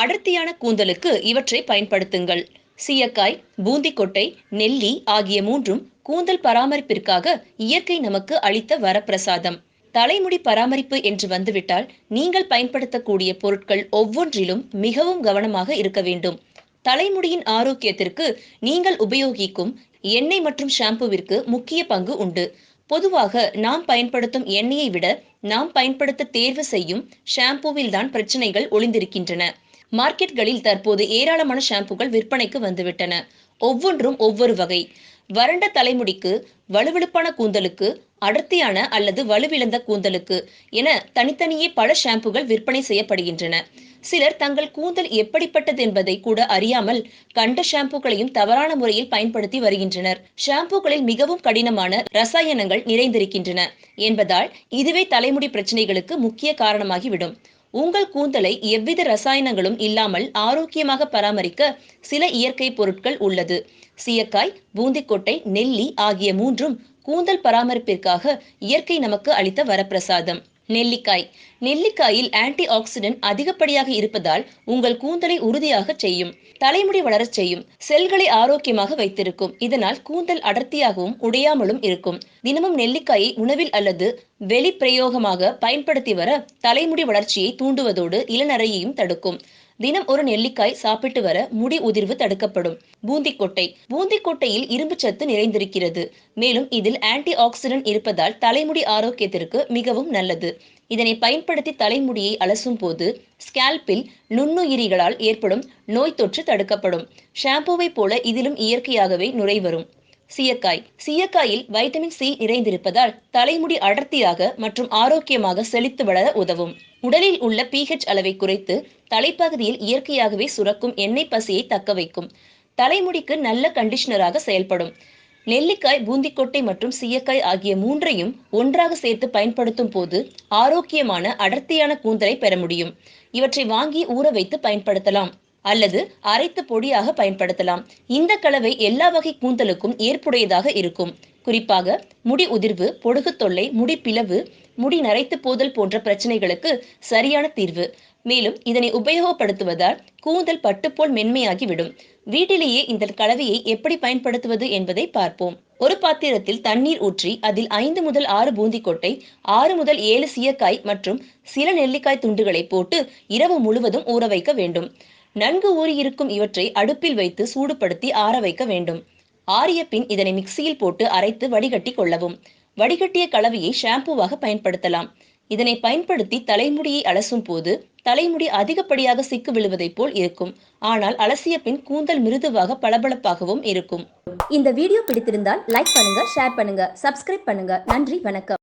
அடர்த்தியான கூந்தலுக்கு இவற்றை பயன்படுத்துங்கள். சீயக்காய் பூந்திக்கொட்டை நெல்லி ஆகிய மூன்றும் கூந்தல் பராமரிப்பிற்காக இயற்கை நமக்கு அளித்த வரப்பிரசாதம். தலைமுடி பராமரிப்பு என்று வந்துவிட்டால் நீங்கள் பயன்படுத்தக்கூடிய பொருட்கள் ஒவ்வொன்றிலும் மிகவும் கவனமாக இருக்க வேண்டும். தலைமுடியின் ஆரோக்கியத்திற்கு நீங்கள் உபயோகிக்கும் எண்ணெய் மற்றும் ஷாம்புவிற்கு முக்கிய பங்கு உண்டு. பொதுவாக நாம் பயன்படுத்தும் எண்ணெயை விட நாம் பயன்படுத்த தேர்வு செய்யும் ஷாம்புவில் தான் பிரச்சனைகள் ஒளிந்திருக்கின்றன. மார்க்கெட்களில் தற்போது ஏராளமான ஷாம்புகள் விற்பனைக்கு வந்துவிட்டன. ஒவ்வொன்றும் ஒவ்வொரு வகை. வறண்ட தலைமுடிக்கு வலுவெழுப்பான கூந்தலுக்கு அடர்த்தியான அல்லது வலுவிழந்த கூந்தலுக்கு என தனித்தனியே பல ஷாம்புகள் விற்பனை செய்யப்படுகின்றன. சிலர் தங்கள் கூந்தல் எப்படிப்பட்டது என்பதை கூட அறியாமல் கண்ட ஷாம்புகளையும் தவறான முறையில் பயன்படுத்தி வருகின்றனர். ஷாம்புகளில் மிகவும் கடினமான ரசாயனங்கள் நிறைந்திருக்கின்றன என்பதால் இதுவே தலைமுடி பிரச்சனைகளுக்கு முக்கிய காரணமாகிவிடும். உங்கள் கூந்தலை எவ்வித ரசாயனங்களும் இல்லாமல் ஆரோக்கியமாக பராமரிக்க சில இயற்கை பொருட்கள் உள்ளது. சீயக்காய் பூந்திக்கொட்டை நெல்லி ஆகிய மூன்றும் கூந்தல் பராமரிப்பிற்காக இயற்கை நமக்கு அளித்த வரப்பிரசாதம். நெல்லிக்காய். நெல்லிக்காயில் ஆன்டி ஆக்சிடென்ட் அதிகப்படியாக இருப்பதால் உங்கள் கூந்தலை உறுதியாக செய்யும் தலைமுடி வளரச் செய்யும் செல்களை ஆரோக்கியமாக வைத்திருக்கும். இதனால் கூந்தல் அடர்த்தியாகவும் உடையாமலும் இருக்கும். தினமும் நெல்லிக்காயை உணவில் அல்லது வெளி பிரயோகமாக பயன்படுத்தி வர தலைமுடி வளர்ச்சியை தூண்டுவதோடு இளநரையையும் தடுக்கும். தினம் ஒரு நெல்லிக்காய் சாப்பிட்டு வர முடி உதிர்வு தடுக்கப்படும். பூந்திக்கொட்டை. பூந்திக்கொட்டையில் இரும்பு சத்து நிறைந்திருக்கிறது. மேலும் இதில் ஆன்டி ஆக்சிடென்ட் இருப்பதால் தலைமுடி ஆரோக்கியத்திற்கு மிகவும் நல்லது. இதனை பயன்படுத்தி தலைமுடியை அலசும் போது ஸ்கேல்பில் நுண்ணுயிரிகளால் ஏற்படும் நோய் தொற்று தடுக்கப்படும். ஷாம்புவை போல இதிலும் இயற்கையாகவே நுரை வரும் சீயக்காய். சீயக்காயில் வைட்டமின் சி நிறைந்திருப்பதால் தலைமுடி அடர்த்தியாக மற்றும் ஆரோக்கியமாக செழித்து வளர உதவும். உடலில் உள்ள பிஹெச் அளவை குறைத்து தலைப்பகுதியில் இயற்கையாகவே சுரக்கும் எண்ணெய் பசியை தக்க வைக்கும். தலைமுடிக்கு நல்ல கண்டிஷனராக செயல்படும். நெல்லிக்காய் பூந்திக்கொட்டை மற்றும் சீயக்காய் ஆகிய மூன்றையும் ஒன்றாக சேர்த்து பயன்படுத்தும் போது ஆரோக்கியமான அடர்த்தியான கூந்தலை பெற முடியும். இவற்றை வாங்கி ஊற வைத்து பயன்படுத்தலாம். அல்லது அரைத்து பொடியாக பயன்படுத்தலாம். இந்த கலவை எல்லா வகை கூந்தலுக்கும் ஏற்புடையதாக இருக்கும். குறிப்பாக முடி உதிர்வு பொடுகு தொல்லை முடி பிளவு முடி நரைத்து போதல் போன்ற பிரச்சனைகளுக்கு சரியான தீர்வு. மேலும் இதனை உபயோகப்படுத்துவதால் கூந்தல் பட்டுப்போல் மென்மையாகிவிடும். வீட்டிலேயே இந்த கலவையை எப்படி பயன்படுத்துவது என்பதை பார்ப்போம். ஒரு பாத்திரத்தில் தண்ணீர் ஊற்றி அதில் ஐந்து முதல் ஆறு பூந்திக்கொட்டை ஆறு முதல் ஏழு சீயக்காய் மற்றும் சில நெல்லிக்காய் துண்டுகளை போட்டு இரவு முழுவதும் ஊற வைக்க வேண்டும். நன்கு ஊறியிருக்கும் இவற்றை அடுப்பில் வைத்து சூடுபடுத்தி ஆற வைக்க வேண்டும். ஆறிய பின் இதனை மிக்சியில் போட்டு அரைத்து வடிகட்டி கொள்ளவும். வடிகட்டிய கலவையை ஷாம்புவாக பயன்படுத்தலாம். இதனை பயன்படுத்தி தலைமுடியை அலசும் போது தலைமுடி அதிகப்படியாக சிக்கு விழுவதைப் போல் இருக்கும். ஆனால் அலசிய பின் கூந்தல் மிருதுவாக பளபளப்பாகவும் இருக்கும். இந்த வீடியோ பிடித்திருந்தால் லைக் பண்ணுங்க ஷேர் பண்ணுங்க சப்ஸ்கிரைப் பண்ணுங்க. நன்றி வணக்கம்.